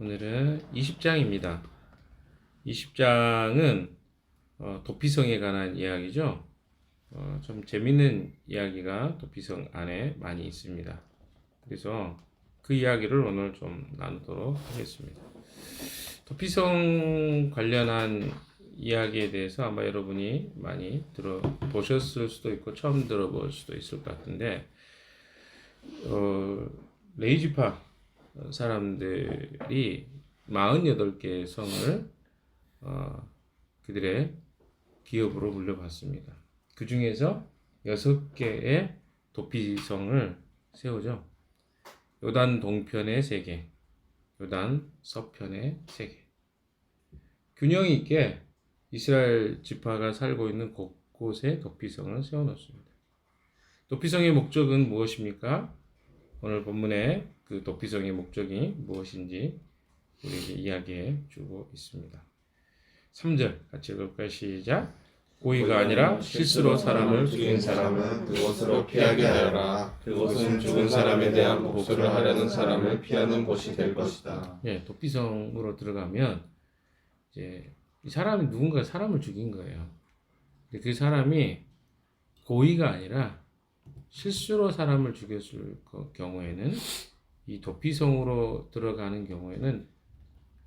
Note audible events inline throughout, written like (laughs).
오늘은 20장입니다. 20장은 어, 도피성에 관한 이야기죠. 어, 좀 재밌는 이야기가 도피성 안에 많이 있습니다. 그래서 그 이야기를 오늘 좀 나누도록 하겠습니다. 도피성 관련한 이야기에 대해서 아마 여러분이 많이 들어보셨을 수도 있고 처음 들어볼 수도 있을 것 같은데 어, 레이지파 사람들이 48개의 성을 어, 그들의 기업으로 물려받습니다. 그 중에서 6개의 도피성을 세우죠. 요단 동편에 3개, 요단 서편에 3개. 균형 있게 이스라엘 지파가 살고 있는 곳곳에 도피성을 세워놓습니다. 도피성의 목적은 무엇입니까? 오늘 본문에 그 도피성의 목적이 무엇인지 우리에게 이야기해 주고 있습니다. 3절 같이 읽을까요? 시작. 고의가 아니라 실수로 사람을 죽인 사람은 그곳으로 피하게 하여라. 그곳은 죽은 사람에 대한 복수를 하려는 사람을 피하는 곳이 될 것이다. 예, 도피성으로 들어가면 이제 이 사람이 누군가 사람을 죽인 거예요. 근데 그 사람이 고의가 아니라 실수로 사람을 죽였을 거- 경우에는 이 도피성으로 들어가는 경우에는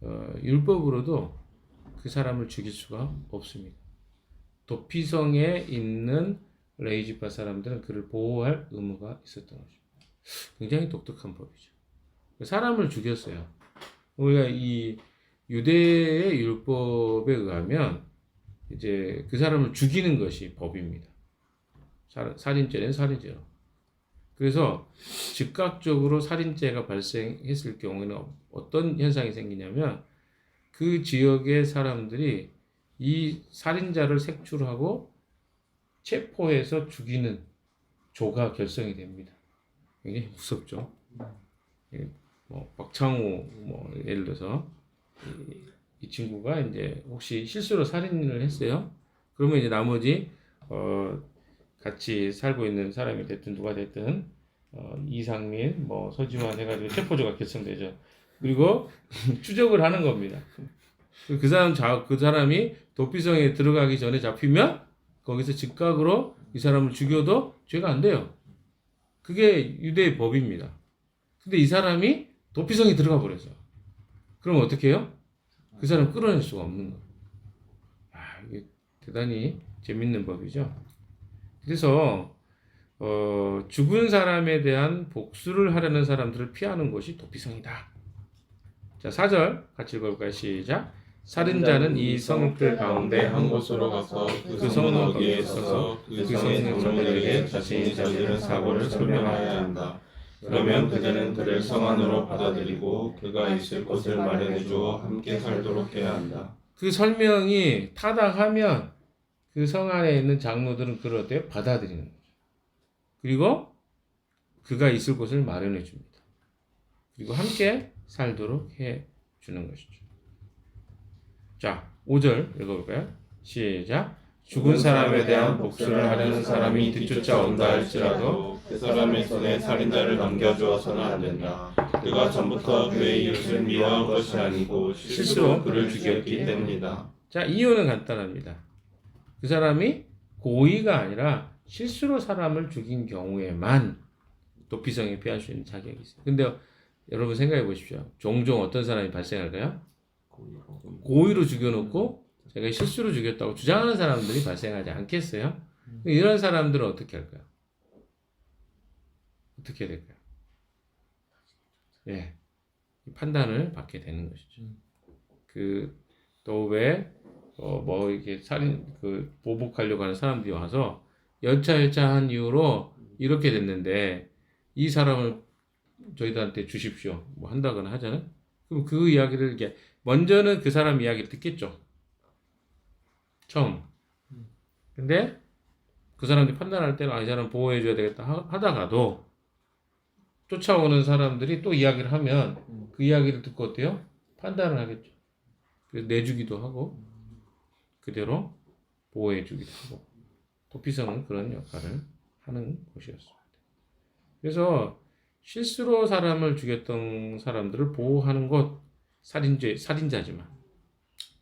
어, 율법으로도 그 사람을 죽일 수가 없습니다. 도피성에 있는 레이지파 사람들은 그를 보호할 의무가 있었던 것입니다. 굉장히 독특한 법이죠. 사람을 죽였어요. 우리가 이 유대의 율법에 의하면 이제 그 사람을 죽이는 것이 법입니다. 살- 살인죄는 살인죄로. 그래서 즉각적으로 살인죄가 발생했을 경우에는 어떤 현상이 생기냐면 그 지역의 사람들이 이 살인자를 색출하고 체포해서 죽이는 조가 결성이 됩니다. 굉장히 무섭죠. 예, 뭐 박창호 뭐 예를 들어서 이, 이 친구가 이제 혹시 실수로 살인을 했어요. 그러면 이제 나머지 어 같이 살고 있는 사람이 됐든 누가 됐든 어 이상민 뭐 서지환 해가지고 체포조가 결성되죠. 그리고 (laughs) 추적을 하는 겁니다. 그- 그 사람 자, 그 사람이 도피성에 들어가기 전에 잡히면 거기서 즉각으로 이 사람을 죽여도 죄가 안 돼요. 그게 유대의 법입니다. 근데 이 사람이 도피성에 들어가 버렸어요. 그럼 어떻게 해요? 그 사람 끌어낼 수가 없는 거예요. 아, 이게 대단히 재밌는 법이죠. 그래서 어, 죽은 사람에 대한 복수를 하려는 사람들을 피하는 것이 도피성이다. 자, 4절 같이 읽어볼까요? 시작. 살인자는 이 성들 가운데 한 곳으로 가서 그 성문 어귀에 서서 그 성의 장로들에게 자신이 저지른 사고를 설명하여야 한다. 그러면 그들은 그를 성 안으로 받아들이고 그가 있을 곳을 마련해 주어 함께 살도록 해야 한다. 그 설명이 타당하면 그 성 안에 있는 장로들은 그를 어때요? 받아들이는 거죠. 그리고 그가 있을 곳을 마련해 줍니다. 그리고 함께 살도록 해 주는 것이죠. 자, 5절 읽어볼까요? 시작. 죽은 사람에 대한 복수를 하려는 사람이 뒤쫓아온다 할지라도 그 사람의 손에 살인자를 넘겨주어서는 안 된다. 그가 전부터 그의 이웃을 미워한 것이 아니고 실수로 그를 죽였기 때문이다. 자, 이유는 간단합니다. 그 사람이 고의가 아니라 실수로 사람을 죽인 경우에만 도피성에 피할 수 있는 자격이 있어요. 근데 여러분 생각해 보십시오. 종종 어떤 사람이 발생할까요? 고의로 죽여놓고 제가 실수로 죽였다고 주장하는 사람들이 발생하지 않겠어요? 이런 사람들은 어떻게 할까요? 어떻게 해야 될까요? 예. 판단을 받게 되는 것이죠. 그, 또 왜, 어, 뭐, 이렇게 살인, 그, 보복하려고 하는 사람들이 와서 열차열차한 이유로 이렇게 됐는데, 이 사람을 저희들한테 주십시오. 뭐 한다거나 하잖아요. 그럼 그 이야기를 이렇게, 먼저는 그 사람 이야기를 듣겠죠. 처음. 근데 그 사람들이 판단할 때는 아, 이 사람 보호해줘야 되겠다 하- 하다가도 쫓아오는 사람들이 또 이야기를 하면 그 이야기를 듣고 어때요? 판단을 하겠죠. 그래서 내주기도 하고 그대로 보호해주기도 하고 도피성은 그런 역할을 하는 곳이었습니다. 그래서 실수로 사람을 죽였던 사람들을 보호하는 것 살인죄 살인자지만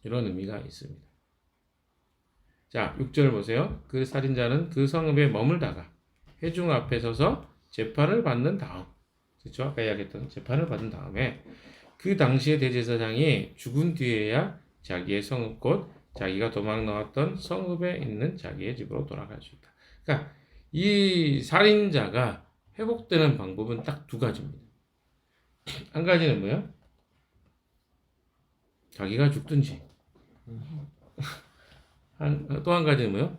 이런 의미가 있습니다. 자, 6절 보세요. 그 살인자는 그 성읍에 머물다가 회중 앞에 서서 재판을 받는 다음 그렇죠? 아까 이야기했던 재판을 받은 다음에 그 당시에 대제사장이 죽은 뒤에야 자기의 성읍 곧 자기가 도망 나왔던 성읍에 있는 자기의 집으로 돌아갈 수 있다. 그러니까 이 살인자가 회복되는 방법은 딱 두 가지입니다. 한 가지는 뭐야? 자기가 죽든지. 또 한 가지는 뭐요?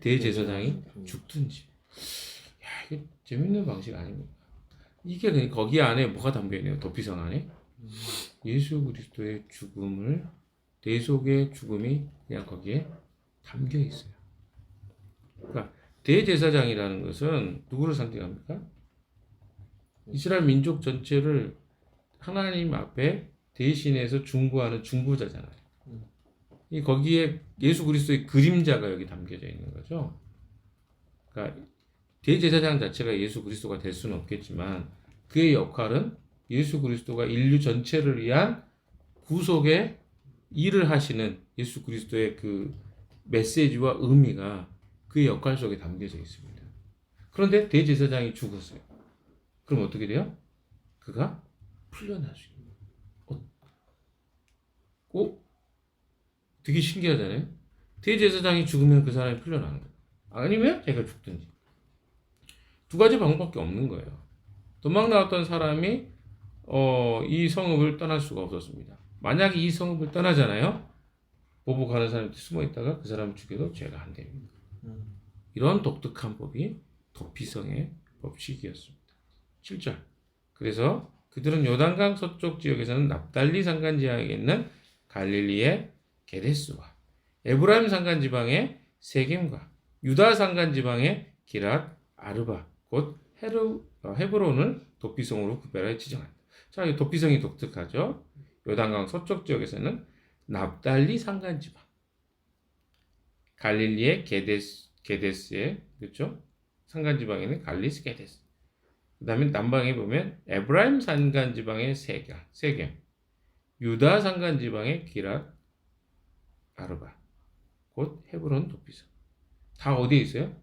대제사장이 죽든지. 야, 이게 재밌는 방식 아닙니까? 이게 그냥 거기 안에 뭐가 담겨 있네요. 도피성 안에 예수 그리스도의 죽음을 대속의 죽음이 그냥 거기에 담겨 있어요. 그러니까 대제사장이라는 것은 누구를 상징합니까? 이스라엘 민족 전체를 하나님 앞에 대신해서 중보하는 중보자잖아요. 이 거기에 예수 그리스도의 그림자가 여기 담겨져 있는 거죠. 그러니까 대제사장 자체가 예수 그리스도가 될 수는 없겠지만 그의 역할은 예수 그리스도가 인류 전체를 위한 구속의 일을 하시는 예수 그리스도의 그 메시지와 의미가 그의 역할 속에 담겨져 있습니다. 그런데 대제사장이 죽었어요. 그럼 어떻게 돼요? 그가 거예요. 어? 어? 되게 신기하잖아요. 대제사장이 죽으면 그 사람이 풀려나는 거예요. 아니면 제가 죽든지. 두 가지 방법밖에 없는 거예요. 도망 나왔던 사람이 어, 이 성읍을 떠날 수가 없었습니다. 만약에 이 성읍을 떠나잖아요. 보복하는 사람이 숨어 있다가 그 사람을 죽여도 죄가 안 됩니다. 이런 독특한 법이 도피성의 법칙이었습니다. 7절. 그래서 그들은 요단강 서쪽 지역에서는 납달리 산간 지역에 있는 갈릴리의 게데스와 에브라임 산간 지방의 세겜과 유다 산간 지방의 기랏 아르바 곧 헤르, 어, 헤브론을 도피성으로 구별하여 지정한다. 자, 이 도피성이 독특하죠. 요단강 서쪽 지역에서는 납달리 산간 지방, 갈릴리의 게데스, 게데스의 그렇죠? 산간 지방에는 갈리스 게데스. 그다음에 남방에 보면 에브라임 산간 지방의 세겜, 세겜, 유다 산간 지방의 기랏 아르바, 곧 헤브론 도피성. 다 어디에 있어요?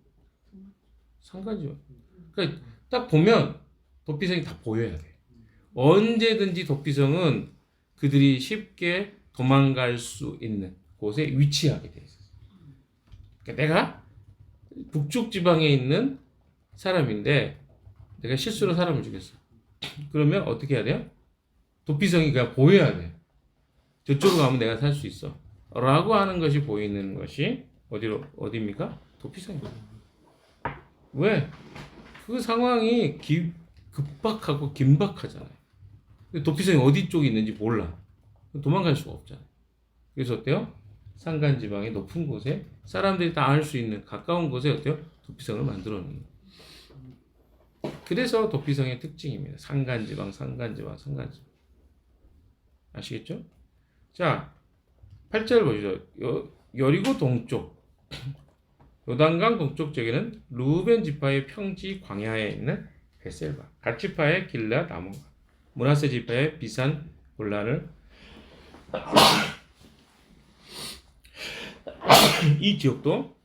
산간 지방. 그러니까 딱 보면 도피성이 다 보여야 돼. 언제든지 도피성은 그들이 쉽게 도망갈 수 있는 곳에 위치하게 돼 있어요. 그러니까 내가 북쪽 지방에 있는 사람인데 내가 실수로 사람을 죽였어. (clears throat) 그러면 어떻게 해야 돼요? 도피성이 그냥 보여야 돼. 저쪽으로 가면 내가 살 수 있어. 라고 하는 것이 보이는 것이 어디로 어디입니까? 도피성입니다. 왜? 그 상황이 기, 급박하고 긴박하잖아요. 도피성이 어디 쪽에 있는지 몰라. 도망갈 수가 없잖아요. 그래서 어때요? 산간 지방의 높은 곳에 사람들이 다 알 수 있는 가까운 곳에 어때요? 도피성을 만들어 놓는. 그래서 도피성의 특징입니다. 산간 지방, 산간 지방, 산간 지방. 아시겠죠? 자, 8절 보시죠. 여, 여리고 동쪽 (clears throat) 요단강 동쪽 지역에는 루벤 지파의 평지 광야에 있는 베셀바, 갓 지파의 길랏 아몬과 문하세 지파의 비산 골란을 이 지역도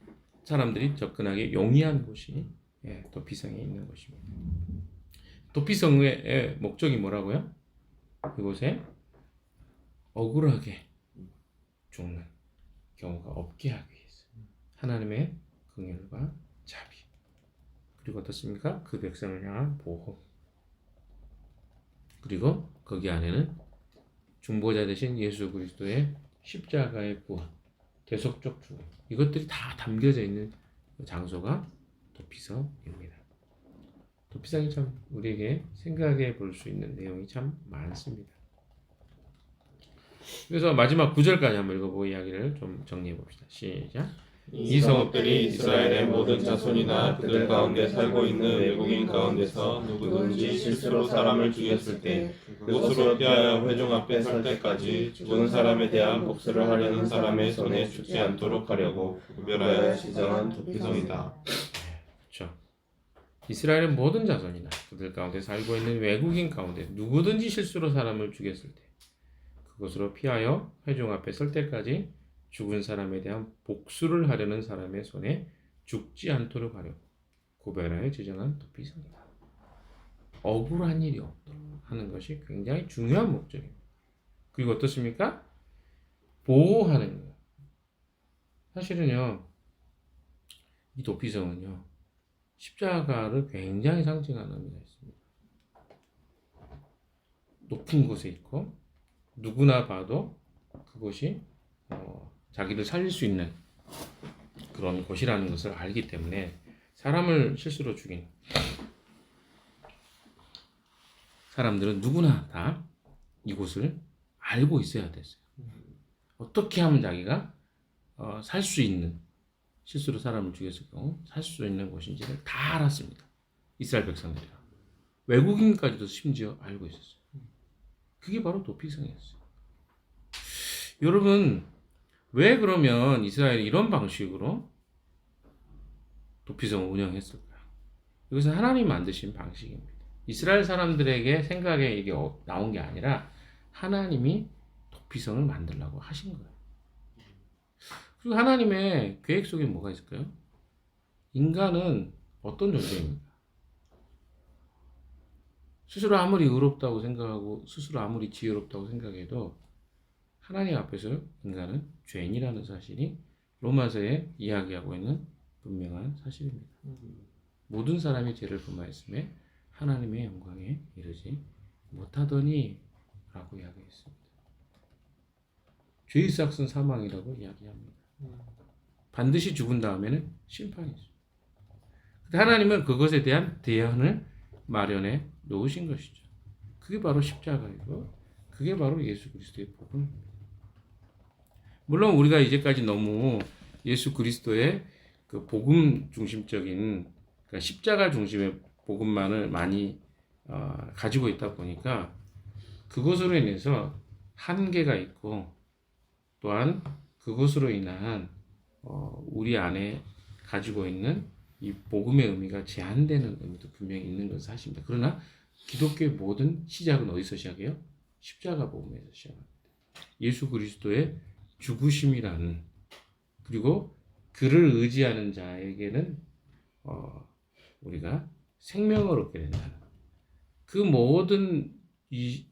사람들이 접근하기 용이한 곳이 예, 도피성에 있는 곳입니다. 도피성의 목적이 뭐라고요? 이곳에 억울하게 죽는 경우가 없게 하기 위해서 하나님의 긍휼과 자비 그리고 어떻습니까? 그 백성을 향한 보호 그리고 거기 안에는 중보자 되신 예수 그리스도의 십자가의 구원 대속적 죽음 이것들이 다 담겨져 있는 장소가 도피성입니다. 도피성이 참 우리에게 생각해 볼 수 있는 내용이 참 많습니다. 그래서 마지막 9절까지 한번 읽어보고 이야기를 좀 정리해 봅시다. 시작. 이 성읍들이 이스라엘의 모든 자손이나 그들 가운데 살고 있는 외국인 가운데서 누구든지 실수로 사람을 죽였을 때 그곳으로 피하여 회중 앞에 설 때까지 죽은 사람에 대한 복수를 하려는 사람의 손에 죽지 않도록 하려고 구별하여 지정한 도피성이다. 그렇죠. 이스라엘의 모든 자손이나 그들 가운데 살고 있는 외국인 가운데 누구든지 실수로 사람을 죽였을 때 그것으로 피하여 회중 앞에 설 때까지 죽은 사람에 대한 복수를 하려는 사람의 손에 죽지 않도록 하려 구별하여 지정한 도피성이다. 억울한 일이 없도록 하는 것이 굉장히 중요한 목적입니다. 그리고 어떻습니까? 보호하는 거예요. 사실은요, 이 도피성은요, 십자가를 굉장히 상징하는 의미가 있습니다. 높은 곳에 있고, 누구나 봐도 그곳이 어, 자기를 살릴 수 있는 그런 곳이라는 것을 알기 때문에 사람을 실수로 죽인 사람들은 누구나 다 이곳을 알고 있어야 됐어요. 어떻게 하면 자기가 어, 살 수 있는 실수로 사람을 죽였을 경우 살 수 있는 곳인지를 다 알았습니다. 이스라엘 백성들이라 외국인까지도 심지어 알고 있었어요. 그게 바로 도피성이었어요. 여러분 왜 그러면 이스라엘이 이런 방식으로 도피성을 운영했을까요? 이것은 하나님 만드신 방식입니다. 이스라엘 사람들에게 생각에 이게 어- 나온 게 아니라 하나님이 도피성을 만들라고 하신 거예요. 그리고 하나님의 계획 속에 뭐가 있을까요? 인간은 어떤 존재입니까? 스스로 아무리 의롭다고 생각하고 스스로 아무리 지혜롭다고 생각해도 하나님 앞에서 인간은 죄인이라는 사실이 로마서에 이야기하고 있는 분명한 사실입니다. 모든 사람이 죄를 범하였음에 하나님의 영광에 이르지 못하더니 라고 이야기했습니다. 죄의 삭은 사망이라고 이야기합니다. 반드시 죽은 다음에는 심판이 있습니다. 근데 하나님은 그것에 대한 대안을 마련해 놓으신 것이죠. 그게 바로 십자가이고 그게 바로 예수 그리스도의 복음입니다. 물론 우리가 이제까지 너무 예수 그리스도의 그 복음 중심적인 그러니까 십자가 중심의 복음만을 많이 어, 가지고 있다 보니까 그것으로 인해서 한계가 있고 또한 그것으로 인한 어, 우리 안에 가지고 있는 이 복음의 의미가 제한되는 의미도 분명히 있는 것은 사실입니다. 그러나 기독교의 모든 시작은 어디서 시작해요? 십자가 복음에서 시작합니다. 예수 그리스도의 죽으심이라는 그리고 그를 의지하는 자에게는 어, 우리가 생명을 얻게 된다는 그 모든 이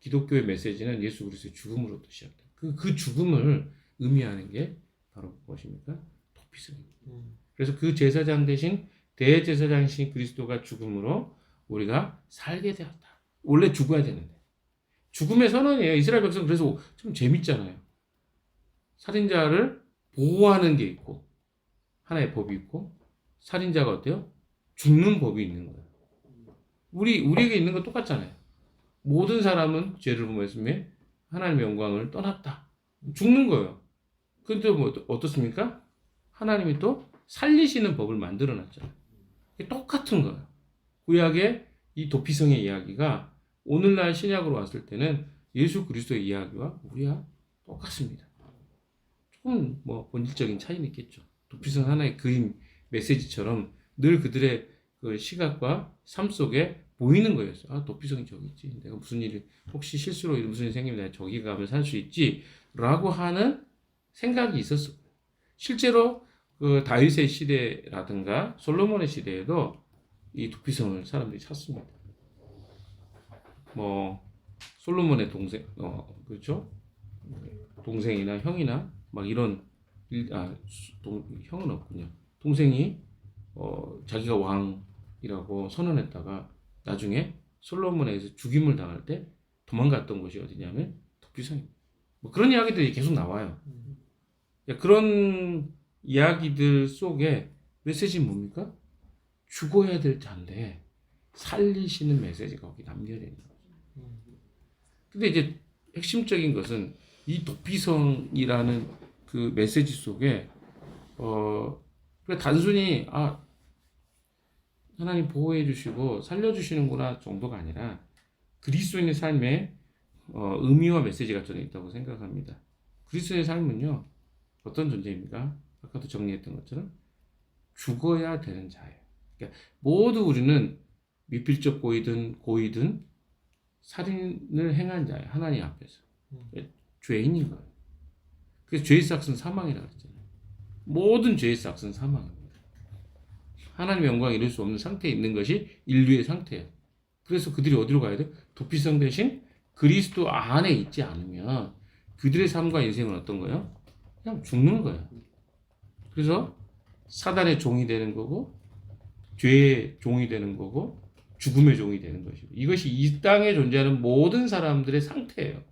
기독교의 메시지는 예수 그리스도의 죽음으로부터 시작돼. 그, 그 죽음을 의미하는 게 바로 무엇입니까? 도피성입니다. 그래서 그 제사장 대신 대제사장이신 그리스도가 죽음으로 우리가 살게 되었다. 원래 죽어야 되는데. 죽음의 선언이에요. 이스라엘 백성 그래서 좀 재밌잖아요. 살인자를 보호하는 게 있고 하나의 법이 있고 살인자가 어때요? 죽는 법이 있는 거예요. 우리 우리에게 있는 거 똑같잖아요. 모든 사람은 죄를 범했음에 하나님의 영광을 떠났다. 죽는 거예요. 근데 뭐 어떻습니까? 하나님이 또 살리시는 법을 만들어 놨잖아요. 똑같은 거예요. 구약의 이 도피성의 이야기가 오늘날 신약으로 왔을 때는 예수 그리스도의 이야기와 우리와 똑같습니다. 조금 뭐 본질적인 차이는 있겠죠. 도피성 하나의 그림 메시지처럼 늘 그들의 그 시각과 삶 속에 보이는 거였어요. 아, 도피성이 저기 있지. 내가 무슨 일이 혹시 실수로 무슨 일이 생기면 내가 저기 가면 살 수 있지 라고 하는 생각이 있었어요. 실제로 그 다윗의 시대라든가 솔로몬의 시대에도 이 도피성을 사람들이 찾습니다. 뭐 솔로몬의 동생, 어 그렇죠? 동생이나 형이나 막 이런 일, 아 수- 동, 형은 없군요. 동생이 어 자기가 왕이라고 선언했다가 나중에 솔로몬에 의해서 죽임을 당할 때 도망갔던 곳이 어디냐면 도피성입니다. 뭐 그런 이야기들이 계속 나와요. 야, 그런 이야기들 속에 메시지는 뭡니까? 죽어야 될 자인데 살리시는 메시지가 거기 담겨져 있는 거죠. 근데 이제 핵심적인 것은 이 도피성이라는 그 메시지 속에 어 그냥 단순히 아 하나님 보호해 주시고 살려 주시는구나 정도가 아니라 그리스도인의 삶에 어, 의미와 메시지가 저는 있다고 생각합니다. 그리스도의 삶은요 어떤 존재입니까? 아까도 정리했던 것처럼 죽어야 되는 자예요. 그러니까 모두 우리는 미필적 고이든 고이든 살인을 행한 자예요. 하나님 앞에서. 죄인인 거예요. 그래서 죄의 삭은 사망이라고 했잖아요. 모든 죄의 삭은 사망입니다. 하나님의 영광을 이룰 수 없는 상태에 있는 것이 인류의 상태예요. 그래서 그들이 어디로 가야 돼? 도피성 대신 그리스도 안에 있지 않으면 그들의 삶과 인생은 어떤 거예요? 그냥 죽는 거예요. 그래서 사단의 종이 되는 거고 죄의 종이 되는 거고 죽음의 종이 되는 것이고 이것이 이 땅에 존재하는 모든 사람들의 상태예요.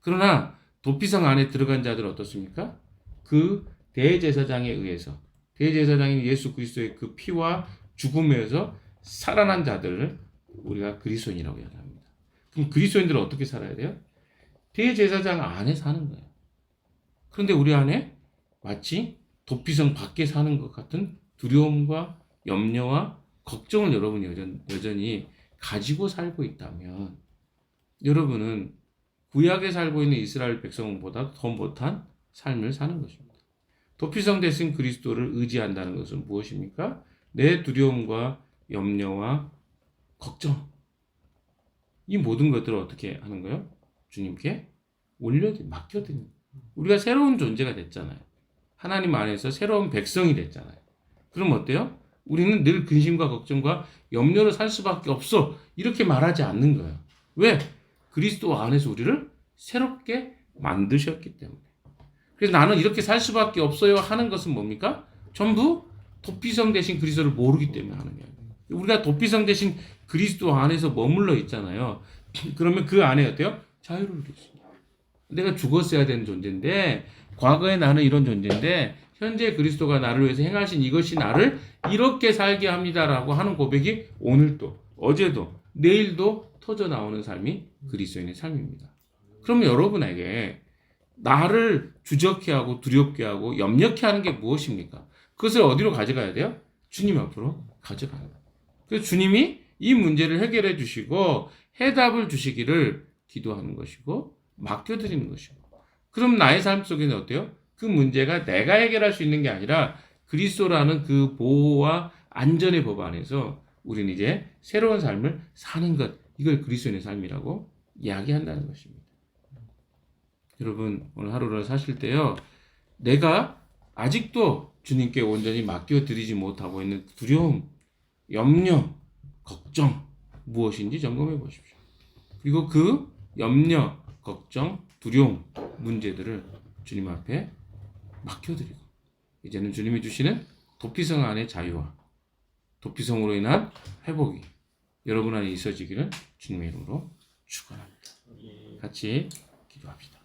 그러나 도피성 안에 들어간 자들은 어떻습니까? 그 대제사장에 의해서 대제사장인 예수 그리스도의 그 피와 죽음에서 살아난 자들을 우리가 그리스도인이라고 이야기합니다. 그럼 그리스도인들은 어떻게 살아야 돼요? 대제사장 안에 사는 거예요. 그런데 우리 안에 마치 도피성 밖에 사는 것 같은 두려움과 염려와 걱정을 여러분이 여전, 여전히 가지고 살고 있다면 여러분은 구약에 살고 있는 이스라엘 백성보다 더 못한 삶을 사는 것입니다. 도피성 대신 그리스도를 의지한다는 것은 무엇입니까? 내 두려움과 염려와 걱정 이 모든 것들을 어떻게 하는 거예요? 주님께 올려드 맡겨드립니다. 우리가 새로운 존재가 됐잖아요. 하나님 안에서 새로운 백성이 됐잖아요. 그럼 어때요? 우리는 늘 근심과 걱정과 염려로 살 수밖에 없어. 이렇게 말하지 않는 거예요. 왜? 그리스도 안에서 우리를 새롭게 만드셨기 때문에. 그래서 나는 이렇게 살 수밖에 없어요 하는 것은 뭡니까? 전부 도피성 대신 그리스도를 모르기 때문에 하는 거예요. 우리가 도피성 대신 그리스도 안에서 머물러 있잖아요. (clears throat) 그러면 그 안에 어때요? 자유를 있어요. 내가 죽었어야 되는 존재인데 과거에 나는 이런 존재인데 현재 그리스도가 나를 위해서 행하신 이것이 나를 이렇게 살게 합니다라고 하는 고백이 오늘도 어제도 내일도 터져 나오는 삶이 그리스도인의 삶입니다. 그러면 여러분에게 나를 주저케 하고 두렵게 하고 염려케 하는 게 무엇입니까? 그것을 어디로 가져가야 돼요? 주님 앞으로 가져가는 거예요. 그래서 주님이 이 문제를 해결해 주시고 해답을 주시기를 기도하는 것이고 맡겨드리는 것이고 그럼 나의 삶 속에는 어때요? 그 문제가 내가 해결할 수 있는 게 아니라 그리스도라는 그 보호와 안전의 법 안에서 우리는 이제 새로운 삶을 사는 것 이걸 그리스도인의 삶이라고 이야기한다는 것입니다. 여러분 오늘 하루를 사실 때요 내가 아직도 주님께 온전히 맡겨 드리지 못하고 있는 두려움, 염려, 걱정 무엇인지 점검해 보십시오. 그리고 그 염려, 걱정, 두려움 문제들을 주님 앞에 맡겨 드리고 이제는 주님이 주시는 도피성 안의 자유와 도피성으로 인한 회복이 여러분 안에 있어지기를 주님의 이름으로 축원합니다. 같이 기도합시다.